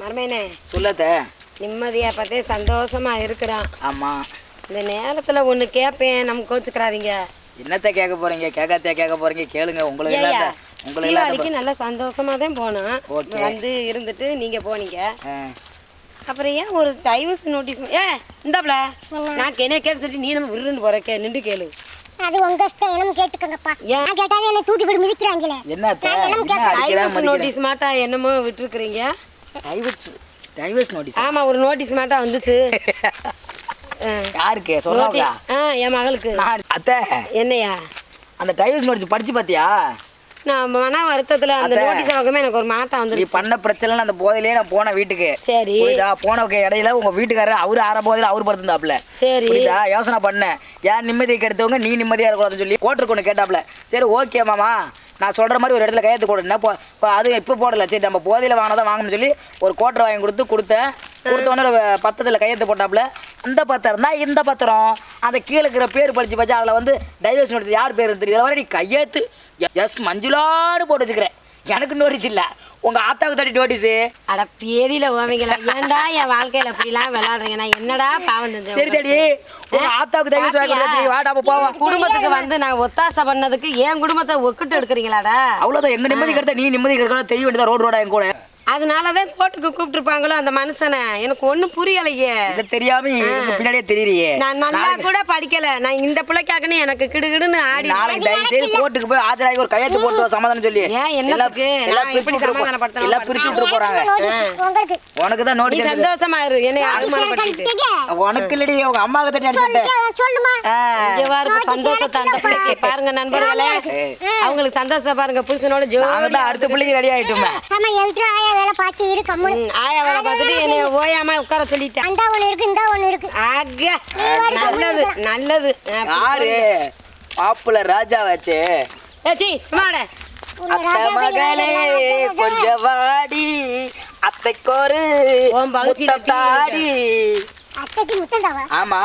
மருமையனே சொல்லத்த. நிம்மதியா பார்த்தே சந்தோஷமா இருக்கிறான். ஆமா. இந்த நேரத்துல ஒண்ணு கேட்பேன் நம்ம கோச்சுக்கிறாதீங்க. என்னத்த கேட்க போறீங்க? கேட்காத்தையா கேட்க போறீங்க? கேளுங்க உங்களுக்கு இல்லாத உங்களுக்கு இல்லாத நல்லா சந்தோஷமா தான் போனோம். வந்து இருந்துட்டு நீங்க போனீங்க. அப்புறம் ஏன் ஒரு டைவர்ஸ் நோட்டீஸ் ஏ இந்தாப்ல நான் என்ன கேட்க சொல்லி நீ நம்ம விருன்னு போற கே நின்று கேளு. அது உங்க இஷ்டம் என்னமோ கேட்டுக்கோங்கப்பா. ஏன்? நான் கேட்டாவே என்ன தூக்கி போட்டு மிதிக்கிறாங்களே. என்ன டைவர்ஸ் நோட்டீஸ் மாட்டா என்னமோ விட்டுருக்குறீங்க. டைவர்ஸ் டைவர்ஸ் நோட்டீஸ் ஆமா ஒரு நோட்டீஸ் மாட்டா வந்துச்சு. யாருக்கு? சொன்னாங்களா? ஆ என் மகளுக்கு. அத்தை. என்னையா? அந்த டைவர்ஸ் நோட்டீஸ் படிச்சு பாத்தியா? நான் மன வருத்தத்துல அந்த. நோட்டீஸ் ஆகமே எனக்கு ஒரு மாட்டம் நீ வந்துருச்சு. பண்ண பிரச்சனை அந்த போதையிலே நான் போனேன் வீட்டுக்கு. சரி. புரியுதா? போன இடையில உங்க வீட்டுக்காரர் அவரு ஆற போதையில அவர் படுத்திருந்தாப்ல சரி. புரியுதா? யோசனை பண்ணேன். ஏன் நிம்மதியை கெடுத்தவங்க நீ நிம்மதியா இருக்கக்கூடாதுன்னு சொல்லி கோட்டருக்கு ஒன்று கேட்டாப்ல சரி ஓகே மாமா. நான் சொல்கிற மாதிரி ஒரு இடத்துல கையெழுத்து போடுறேன் இப்போ அது இப்போ போடல. சரி நம்ம போதையில் வாங்கினதான் வாங்கணும்னு சொல்லி ஒரு கோட்டர் வாங்கி கொடுத்து கொடுத்தேன். கொடுத்தோன்னே ஒரு பத்திரத்தில் கையெழுத்து போட்டாப்புல. அந்த பத்திரம் தான் இந்த பத்திரம். அந்த கீழே இருக்கிற பேர் படித்து பச்சா அதில் வந்து டைவர்ஸ் எடுத்து யார் பேர் தெரியல வர நீ கையெழுத்து. எஸ் மஞ்சுளான்னு போட்டு வச்சுக்கிறேன். எனக்கு நோட்டீஸ் இல்லை. உங்க ஆத்தாவுக்கு தட்டி நோட்டீஸு அட பேதியில ஓவிங்களா ஏன்டா என் வாழ்க்கையில இப்படிலாம் விளையாடுறீங்க நான் என்னடா பாவம் செஞ்சேன் சரி தடி உங்க ஆத்தாவுக்கு? கொடுத்தா வாடா போவோம். குடும்பத்துக்கு வந்து நான் ஒத்தாசை பண்ணதுக்கு என் குடும்பத்தை ஒக்கிட்டு எடுக்கிறீங்களாடா? அவ்வளோதான் எங்க நிம்மதி கிடைத்தா நீ நிம்மதி கிடைக்கணும் தெரிய வேண்டியதா ரோடு ரோடா என் கூட. அதனாலதான் கோர்ட்டுக்கு கூப்பிட்டுருப்பாங்களோ அந்த மனுஷனை? எனக்கு ஒண்ணும் புரியலையே. இதை தெரியாம எனக்கு பின்னாடியே தெரியலையே. நான் நல்லா கூட படிக்கல. நான் இந்த பிள்ளைக்காகன்னு எனக்கு கிடுகிடுன்னு ஆடி நாளைக்கு தயவு செய்து கோர்ட்டுக்கு போய் ஆஜராகி ஒரு கையெழுத்து போட்டு சமாதானம் சொல்லி. ஏன், என்னத்துக்கு? எல்லாம் பிரிச்சு சமாதானப்படுத்தணும்? எல்லாம் பிரிச்சு விட்டு போறாங்க. உங்களுக்கு உனக்கு. தான் நோட்டீஸ் சந்தோஷமா இரு. என்னை அவமானப்படுத்திட்டு உனக்கு இல்லடி உங்க அம்மாவுக்கு தட்டி அடிச்சுட்டேன் சொல்லுமா? சந்தோஷத்தை அந்த பிள்ளைக்கு. பாருங்க நண்பர்களே. அவங்களுக்கு சந்தோஷத்தை பாருங்க புருஷனோட ஜோ தான் அடுத்த பிள்ளைக்கு ரெடி ஆயிட்டோமே. சம எழுத்து ஆயா வேலை பார்த்து இரு கம்முனு. ஆயா வேலை பார்த்துட்டு என்னை ஓயாம உட்கார சொல்லிட்டேன் அந்த ஒண்ணு இருக்கு இந்த ஒண்ணு இருக்கு. ஆக நல்லது நல்லது. யாரு? மாப்பிள்ள ராஜா வச்சு. ஏச்சி சும்மா வாடா. அத்தை மகளே கொஞ்சம் வாடி. அத்தைக்கொரு தாடி. அத்தைக்கு முத்தம் ஆமா.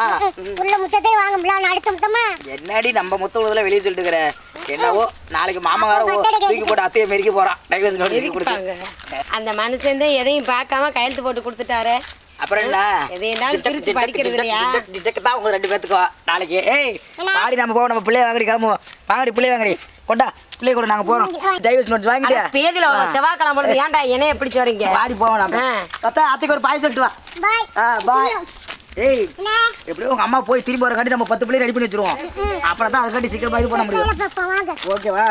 உள்ள முத்தத்தை வாங்க முடியல அடுத்த முத்தமா? என்னடி நம்ம முத்த உள்ளதுல வெளியே சொல்லிட்டு இருக்கிற என்னவோ நாளைக்கு மாமா வேற தூக்கி போட்டு அத்தையை மெரிக்க போறான் டைவர்ஸ் நோட்டீஸ் கொடுத்து. இருப்பாங்க. அந்த மனுஷன் தான் எதையும் பார்க்காம கையெழுத்து போட்டு கொடுத்துட்டாரு. அப்புறம் என்ன? தான் உங்க ரெண்டு பேத்துக்கும். நாளைக்கு ஏய் பாடி நம்ம போவோம். நம்ம பிள்ளைய வாங்கடி கிளம்புவோம். வாங்கடி பிள்ளைய வாங்கடி. கொண்டா பிள்ளைய கூட நாங்க போறோம். டைவர்ஸ் நோட்ஸ் வாங்கிட்டு. பேதியில செவ்வாய்க்கிழமை ஏன்டா என்னைய பிடிச்சு வரீங்க? வாடி போவோம் நம்ம. அத்தை அத்தைக்கு ஒரு பாய் சொல்லிட்டு வா. பாய். ஏய் என்ன? எப்படியும் உங்க அம்மா போய் திரும்பி வரக்காண்டி நம்ம பத்து பிள்ளை ரெடி பண்ணி வச்சிருவோம். அப்புறம் தான் அதுக்காண்டி சீக்கிரமா இது பண்ண முடியும். ஓகேவா